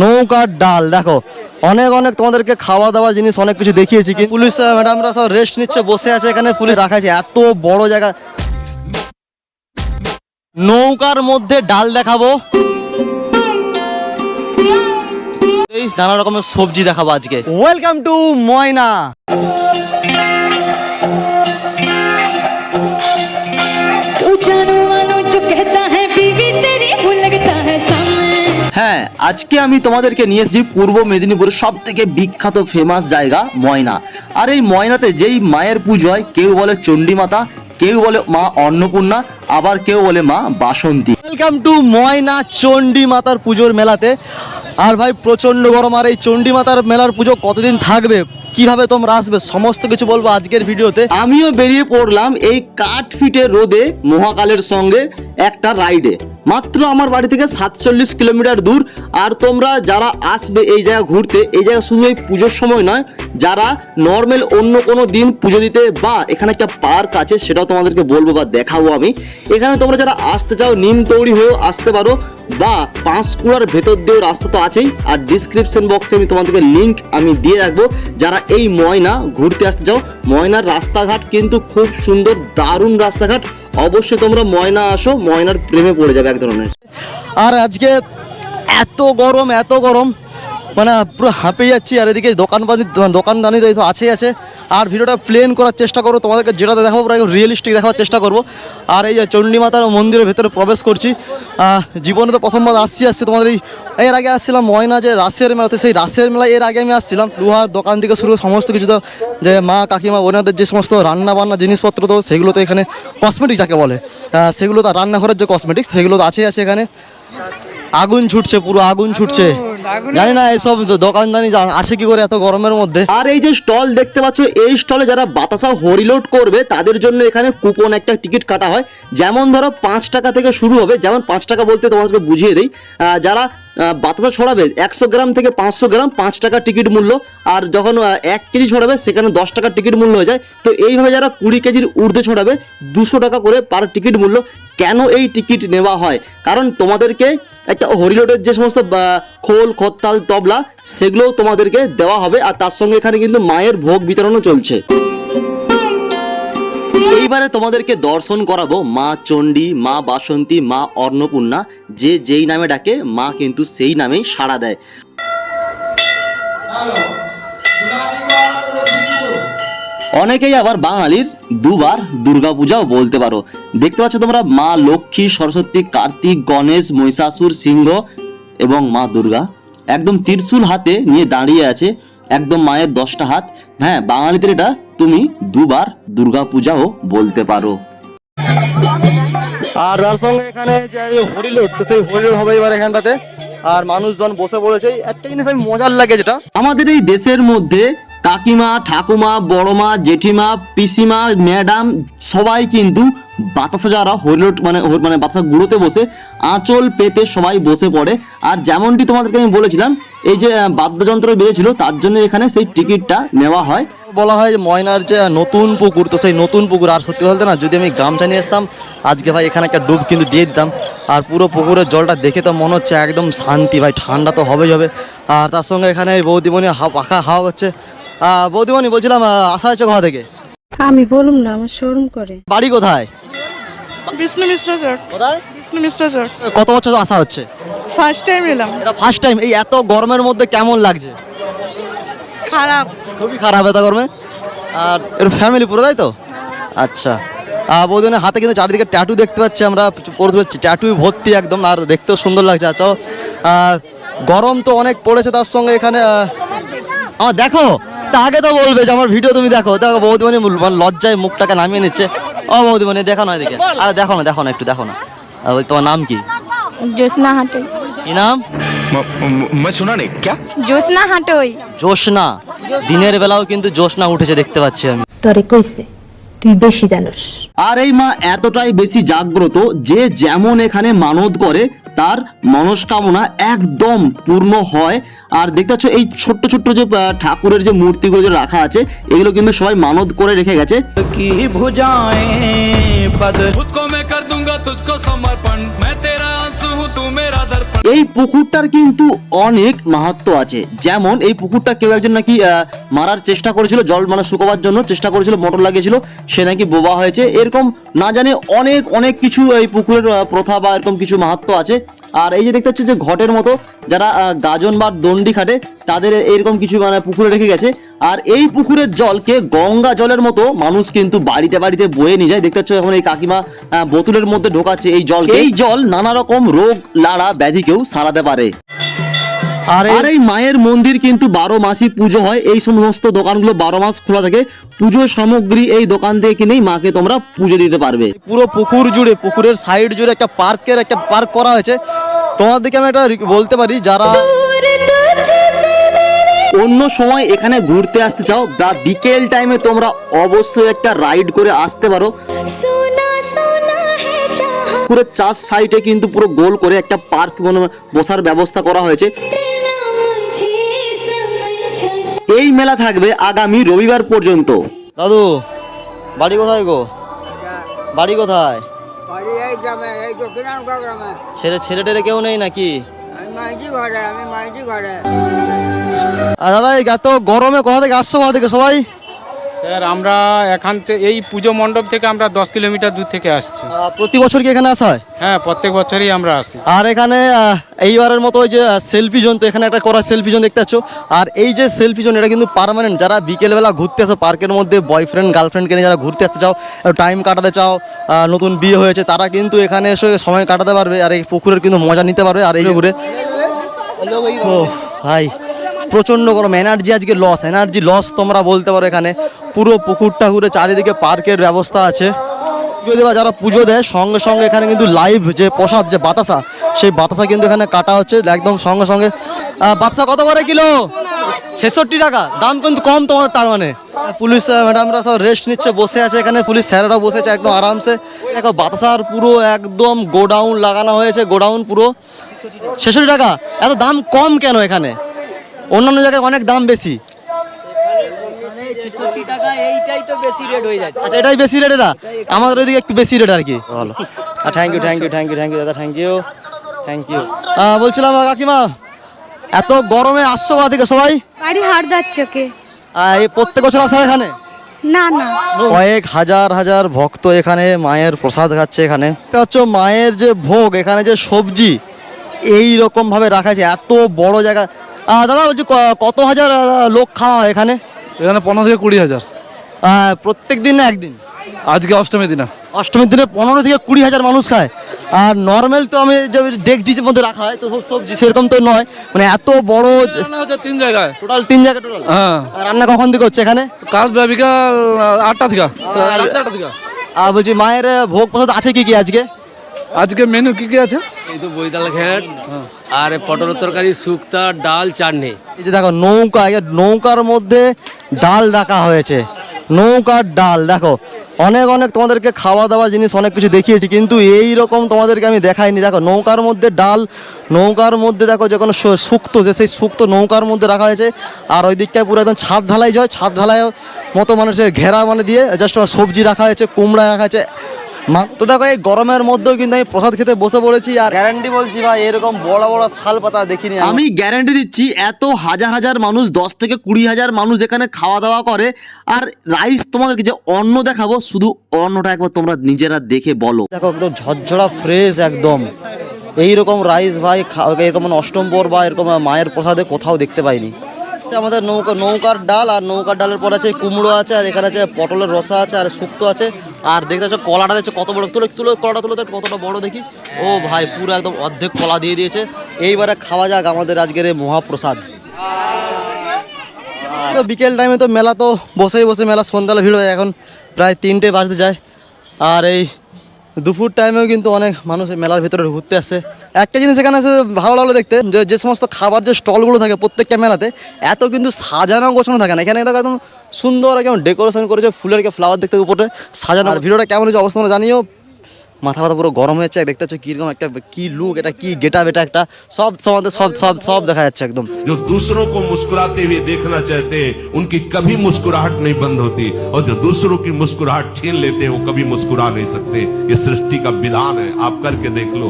নৌকার ডাল দেখো। অনেক অনেক তোমাদেরকে খাওয়া দাওয়া জিনিস অনেক কিছু দেখিয়েছি কিন্তু পুলিশ ম্যাডামরা সব রেস্ট নিচ্ছে বসে আছে এখানে পুলিশ। রাখা আছে এত বড় জায়গা। নৌকার মধ্যে ডাল দেখাবো। এই নানা রকমের সবজি দেখাবো আজকে। Welcome to Moyna. হ্যাঁ আজকে আমি তোমাদেরকে নিয়ে এসেছি পূর্ব মেদিনীপুরের সব থেকে বিখ্যাত ফেমাস জায়গা ময়না। আর এই ময়নাতে যেই মায়ের পুজো হয়, কেউ বলে চন্ডী মাতা কেউ বলে মা অন্নপূর্ণা, আবার কেউ বলে মা বাসন্তী। ওয়েলকাম টু ময়না চণ্ডী মাতার পুজোর মেলাতে। আর ভাই, প্রচণ্ড গরম, আর এই চণ্ডী মাতার মেলার পুজো কতদিন থাকবে? কীভাবে তোমরা আসবে? সমস্ত কিছু বলব আজকের ভিডিওতে। আমিও বেরিয়ে পড়লাম এই কাঠ ফিটের রোদে, মহাকালের সঙ্গে একটা রাইডে মাত্র আমার বাড়ি থেকে সাতচল্লিশ কিলোমিটার দূর। আর তোমরা যারা আসবে এই জায়গা ঘুরতে, এই জায়গা শুধু এই পুজোর সময় নয়, যারা নর্মাল অন্য কোনো দিন পুজো দিতে বা এখানে একটা পার্ক আছে, সেটাও তোমাদেরকে বলব বা দেখাবো আমি। এখানে তোমরা যারা আসতে চাও, নিম তৈরি হয়েও আসতে পারো, বা পাঁশকুড়ার ভেতর দিয়েও রাস্তা তো আছেই। আর ডিসক্রিপশন বক্সে আমি তোমাদেরকে লিঙ্ক আমি দিয়ে রাখব। যারা এই ময়না ঘুরতে আসতে যাও। ময়নার রাস্তাঘাট কিন্তু খুব সুন্দর, দারুণ রাস্তাঘাট। অবশ্যই তোমরা ময়না আসো, ময়নার প্রেমে পড়ে যাবে এক ধরনের। আর আজকে এত গরম এত গরম। মানে পুরো হাঁপে যাচ্ছি, আর এদিকে দোকানপানি দোকানদানি তো আছেই আছে। আর ভিডিওটা প্লেন করার চেষ্টা করব তোমাদেরকে যেটা দেখাবো পুরো রিয়েলিস্টিক দেখাবার চেষ্টা করব। আর এই যে চণ্ডী মাতার মন্দিরের ভেতরে প্রবেশ করছি জীবনে তো প্রথমবার আসছি আসছি তোমাদের এই, এর আগে আসছিলাম ময়না যে রাসের মেলাতে, সেই রাসের মেলায় এর আগে আমি আসছিলাম। লোহার দোকান থেকে শুরু সমস্ত কিছু তো, যে মা, কাকিমা ওনাদের যে সমস্ত রান্না বান্না জিনিসপত্র তো, সেগুলো তো এখানে কসমেটিক যাকে বলে সেগুলো তো রান্নাঘরের যে কসমেটিক্স সেগুলো তো আছেই, আছে এখানে। আগুন ছুটছে পুরো আগুন ছুটছে। জানি না এইসব দোকানদানি আসে কি করে এত গরমের মধ্যে? আর এই যে স্টল দেখতে পাচ্ছ এই স্টলে যারা বাতাসা হরিলোড করবে তাদের জন্য এখানে কুপন একটা টিকিট কাটা হয়। যেমন ধরো পাঁচ টাকা থেকে শুরু হবে যেমন পাঁচ টাকা বলতে তোমাদেরকে বুঝিয়ে দিই। আহ, যারা বাতাসা ছড়াবে একশো গ্রাম থেকে পাঁচশো গ্রাম পাঁচ টাকা টিকিট মূল্য, আর যখন এক কেজি ছড়াবে সেখানে দশ টাকা টিকিট মূল্য হয়ে যায়। তো এইভাবে যারা কুড়ি কেজির ঊর্ধ্বে ছড়াবে, দুশো টাকা করে পার টিকিট মূল্য কেন এই টিকিট নেওয়া হয়? কারণ তোমাদেরকে একটা হরিলোডের যে সমস্ত খোল খত্তাল তবলা, সেগুলোও তোমাদেরকে দেওয়া হবে, আর তার সঙ্গে এখানে কিন্তু মায়ের ভোগ বিতরণও চলছে। এইবারে তোমাদেরকে দর্শন করাবো মা চণ্ডী, মা বাসন্তী, মা অন্নপূর্ণা যে যেই নামে ডাকে, মা কিন্তু সেই নামেই সাড়া দেয়। অনেকেই আবার বাঙালির দুবার দুর্গাপূজাও বলতে পারো। দেখতে পাচ্ছ তোমরা মা লক্ষ্মী, সরস্বতী, কার্তিক, গণেশ, মহিষাসুর, সিংহ এবং মা দুর্গা। একদম ত্রিশূল হাতে নিয়ে দাঁড়িয়ে আছে, একদম মায়ের দশটা হাত। হ্যাঁ বাঙালিদের এটা তুমি দুবার দুর্গাপূজাও বলতে পারো। আর তার সঙ্গে এখানে যে হরিলোড তো সেই হরিল হবে এবার এখানটাতে। আর মানুষজন বসে পড়েছে একটা জিনিস আমি মজার লাগে যেটা। আমাদের এই দেশের মধ্যে কাকিমা, ঠাকুমা, বড়মা, জেঠিমা, পিসিমা, ম্যাডাম সবাই কিন্তু বাতাসা যারা হরিলোট মানে মানে বাতাসা গুঁড়োতে বসে আঁচল পেতে সবাই বসে পড়ে। আর যেমনটি তোমাদেরকে আমি বলেছিলাম, এই যে বাদ্যযন্ত্র বেজেছিল তার জন্য এখানে সেই টিকিটটা নেওয়া হয়। বলা হয় ময়নার যে নতুন পুকুর, তো সেই নতুন পুকুর, আর সত্যি বলতে না, যদি আমি গামছা নিয়ে আসতাম, আজকে ভাই এখানে একটা ডুব কিন্তু দিয়ে দিতাম। আর পুরো পুকুরের জলটা দেখে তো মনে হচ্ছে একদম শান্তি, ভাই, ঠান্ডা তো হবেই হবে। আর তার সঙ্গে এখানে বৌদিমণি পাখা হাওয়া হচ্ছে। বৌদিমণি বলছিলাম আসা হচ্ছে কোথা থেকে। আমি বলুম না আমার শোরুম করে। বাড়ি কোথায়? বিষ্ণু মিশ্র চট কোথায়? বিষ্ণু মিশ্র চট কত বছর আসা হচ্ছে? ফার্স্ট টাইম এলাম। এটা ফার্স্ট টাইম এই এত গরমের মধ্যে কেমন লাগছে? খারাপ। খুবই খারাপ এত গরমে। আর এর ফ্যামিলি পুরো তাই তো? আচ্ছা। আহ, বৌদিনের হাতে কিন্তু চারিদিকে ট্যাটু দেখতে পাচ্ছি আমরা পড়তে পাচ্ছি ট্যাটু ভর্তি একদম আর দেখতেও সুন্দর লাগছে। আচ্ছা গরম তো অনেক পড়েছে তার সঙ্গে এখানে আমার দেখো তাকে তো বলবে যে আমার ভিডিও তুমি দেখো। দেখো বৌদিমণি মানে লজ্জায় মুখটাকে নামিয়ে নিচ্ছে। ও বৌদিমণি দেখো না এদিকে। আরে দেখো না দেখো না একটু দেখো না। তোমার নাম কি? জ্যোৎস্না হাটে। কি নাম? আর এই মা এতটাই বেশি জাগ্রত যে যেমন এখানে মানদ করে তার মনস্কামনা একদম পূর্ণ হয়। আর দেখতে পাচ্ছ এই ছোট্ট ছোট্ট যে ঠাকুরের যে মূর্তিগুলো যে রাখা আছে এগুলো কিন্তু সবাই মানত করে রেখে গেছে। কি ভুজায় এই পুকুরটার কিন্তু অনেক মাহাত্ম আছে। যেমন এই পুকুরটা কেউ একজন নাকি মারার চেষ্টা করেছিল, জল মানে শুকোবার জন্য চেষ্টা করেছিল, মোটর লাগিয়েছিল, সে নাকি বোবা হয়েছে। এরকম না জানে অনেক অনেক কিছু এই পুকুরের প্রথা বা এরকম কিছু মাহাত্ম আছে। আর এই যে দেখতে হচ্ছে যে ঘটের মতো, যারা গাজন বা দণ্ডি খাটে, তাদের এরকম কিছু মানে পুকুরে রেখে গেছে। আর এই পুকুরের জলকে গঙ্গা জলের মতো মানুষ কিন্তু বাড়িতে বাড়িতে বয়ে নিয়ে যায়। দেখতে পাচ্ছ এখন এই কাকিমা বোতলের মধ্যে ঢোকাচ্ছে এই জল এই জল নানা রকম রোগ, লাড়া, ব্যাধিকেও সারাতে পারে। আর এই মায়ের মন্দির কিন্তু বারো মাসই পুজো হয়। এই সমস্ত দোকানগুলো বারো মাস খোলা থাকে। পুজো সামগ্রী এই দোকান থেকে কিনেই মাকে তোমরা পুজো দিতে পারবে। পুরো পুকুর জুড়ে পুকুরের সাইড জুড়ে একটা পার্কের একটা পার্ক করা হয়েছে। তোমাদেরকে আমি এটা বলতে পারি যারা অন্য সময় এখানে ঘুরতে আসতে চাও বা বিকেল টাইমে তোমরা অবশ্যই একটা রাইড করে আসতে পারো। পুরো চার সাইডে কিন্তু পুরো গোল করে একটা পার্ক বসার ব্যবস্থা করা হয়েছে। এই মেলা থাকবে আগামী রবিবার পর্যন্ত। দাদু বাড়ি কোথায় গো? বাড়ি কোথায়? বাড়ি এই গ্রামে এই দক্ষিণামুখা গ্রামে। ছেলে ছেলে টেলে কেউ নেই নাকি? আমি মাইজি ঘরে আমি মাইজি ঘরে। আর দাদা এত গরমে কোথা থেকে আসছো কোথা থেকে সবাই? স্যার আমরা এখান থেকে এই পুজো মণ্ডপ থেকে আমরা দশ কিলোমিটার দূর থেকে আসছি। প্রতি বছর কি এখানে আসা হয়? হ্যাঁ প্রত্যেক বছরই আমরা আসি। আর এখানে এইবারের মতো ওই যে সেলফি জোন তো এখানে একটা করা সেলফি জোন দেখতে পাচ্ছ। আর এই যে সেলফি জোন এটা কিন্তু পার্মানেন্ট যারা বিকেলবেলা ঘুরতে আসো পার্কের মধ্যে বয়ফ্রেন্ড গার্লফ্রেন্ডকে নিয়ে যারা ঘুরতে আসতে চাও টাইম কাটাতে চাও নতুন বিয়ে হয়েছে তারা কিন্তু এখানে এসে সময় কাটাতে পারবে আর এই পুকুরের কিন্তু মজা নিতে পারবে আর এই ঘুরে। ভাই। প্রচণ্ড গরম এনার্জি আজকে লস এনার্জি লস তোমরা বলতে পারো এখানে। পুরো পুকুরটা ঘুরে চারিদিকে পার্কের ব্যবস্থা আছে। পুজো দেওয়া যারা পুজো দেয়, সঙ্গে সঙ্গে এখানে কিন্তু লাইভ যে প্রসাদ, যে বাতাসা, সেই বাতাসা কিন্তু এখানে কাটা হচ্ছে। একদম সঙ্গে সঙ্গে বাতাসা কত করে কিলো? ছেষট্টি টাকা, দাম কিন্তু কম তোমার তার মানে। পুলিশ ম্যাডামরা সব রেস্ট নিচ্ছে, বসে আছে এখানে। পুলিশ স্যারেরা বসে আছে একদম আরামসে। দেখো, বাতাসার পুরো একদম গোডাউন লাগানো হয়েছে গোডাউন পুরো। ছেষট্টি টাকা, এত দাম কম কেন এখানে? অন্যান্য জায়গায় অনেক দাম বেশি। আচ্ছা এটাই বেশি রেট এটা আমাদের ওইদিকে একটু বেশি রেট আর কি। ভালো। Thank you thank you thank you thank you দাদা থ্যাংক ইউ থ্যাংক ইউ বলছিলাম কাকিমা এত গরমে আসছো কোথা থেকে সবাই? বাড়ি হারদার চোখে এই প্রত্যেক বছর আসা এখানে? না না। কয়েক হাজার হাজার ভক্ত এখানে মায়ের প্রসাদ খাচ্ছে এখানে। এটা হচ্ছে মায়ের যে ভোগ এখানে যে সবজি এই রকম ভাবে রাখা আছে। এত বড় জায়গা। দাদা বলছি কত হাজার লোক খাওয়া হয় এখানে? এখানে পনেরো থেকে কুড়ি হাজার। প্রত্যেক দিন না একদিন? আজকে অষ্টমীর দিনা। অষ্টমীর দিনে পনেরো থেকে কুড়ি হাজার মানুষ খায়। আর নর্মাল তো আমি যে ডেকজির মধ্যে রাখা হয় তো সবজি সেরকম তো নয়। মানে এত বড় তিন জায়গায়। টোটাল তিন জায়গা টোটাল হ্যাঁ। রান্না কখন থেকে হচ্ছে এখানে? কাজ বিকাল আটটা থেকে। আটটা থেকে। আর বলছি মায়ের ভোগ প্রসাদ আছে কি কি আজকে? আজকে মেনু কি কি আছে? এই তো বৈতাল ঘ্যাট আর পটল তরকারি শুক্তা ডাল চাটনি। এই যে দেখো নৌকা এই নৌকার মধ্যে ডাল রাখা হয়েছে। নৌকার ডাল দেখো অনেক অনেক তোমাদেরকে খাওয়া দাওয়া জিনিস অনেক কিছু দেখিয়েছি কিন্তু এই রকম তোমাদেরকে আমি দেখাইনি। দেখো নৌকার মধ্যে ডাল নৌকার মধ্যে দেখো যে কোনো শুক্তো যে সেই শুক্তো নৌকার মধ্যে রাখা হয়েছে আর ওই দিকটায় পুরো একদম ছাদ ঢালাই হয় ছাদ ঢালাই মতো মানুষের ঘেরা মানে দিয়ে জাস্ট সবজি রাখা হয়েছে কুমড়া রাখা হয়েছে তো দেখো এই গরমের মধ্যেও কিন্তু আমি প্রসাদ খেতে বসে পড়েছি আর গ্যারান্টি বলছি ভাই এরকম বড় বড় শাল পাতা দেখিনি আমি। গ্যারান্টি দিচ্ছি এত হাজার হাজার মানুষ দশ থেকে কুড়ি হাজার মানুষ এখানে খাওয়া দাওয়া করে। আর রাইস তোমাদেরকে যে অন্ন দেখাবো শুধু অন্নটা একবার তোমরা নিজেরা দেখে বলো। দেখো একদম ঝরঝরা ফ্রেশ একদম। এই রকম রাইস ভাই এরকম অষ্টমপর বা এরকম মায়ের প্রসাদে কোথাও দেখতে পাইনি। আচ্ছা, আমাদের নৌকা নৌকার ডাল আর নৌকার ডালের পর আছে কুমড়ো আছে আর এখানে আছে পটলের রসা আছে আর শুক্তো আছে। আর দেখতে পাচ্ছ কলাটা দেখছে কত বড় তুলো তুলো কলাটা তুলো কতটা বড় দেখি। ও ভাই পুরো একদম অর্ধেক কলা দিয়ে দিয়েছে। এইবারে খাওয়া যাক আমাদের আজকের এই মহাপ্রসাদ। তো বিকেল টাইমে তো মেলা তো বসেই বসে মেলা সন্ধ্যাবেলা ভিড় হয় এখন প্রায় তিনটে বাজতে যায়। আর এই দুপুর টাইমেও কিন্তু অনেক মানুষ মেলার ভিতরে ঘুরতে আসে। একটা জিনিস এখানে আছে ভালো লাগল দেখতে, যে যে সমস্ত খাবার, যে স্টলগুলো থাকে প্রত্যেকটা মেলাতে, এত কিন্তু সাজানো গোছানো থাকে না। এখানে একদম সুন্দর একদম ডেকোরেশন করেছে ফুলের ফ্লাওয়ার দেখতে উপরে, সাজানো। ভিডিওটা কেমন হয়েছে অবস্থা জানিও। মাথা ফাথা পুরো গরম হয়েছে দেখতে পাচ্ছ কীরকম একটা কি লুক এটা কি গেটা বেটা একটা সব সব সব সব সব দেখা যাচ্ছে একদম जो दूसरों को मुस्कुराते हुए देखना चाहते हैं उनकी कभी मुस्कुराहट नहीं बंद होती और जो दूसरों की मुस्कुराहट छीन लेते हैं वो कभी मुस्कुरा नहीं सकते ये सृष्टि का विधान है आप करके देख लो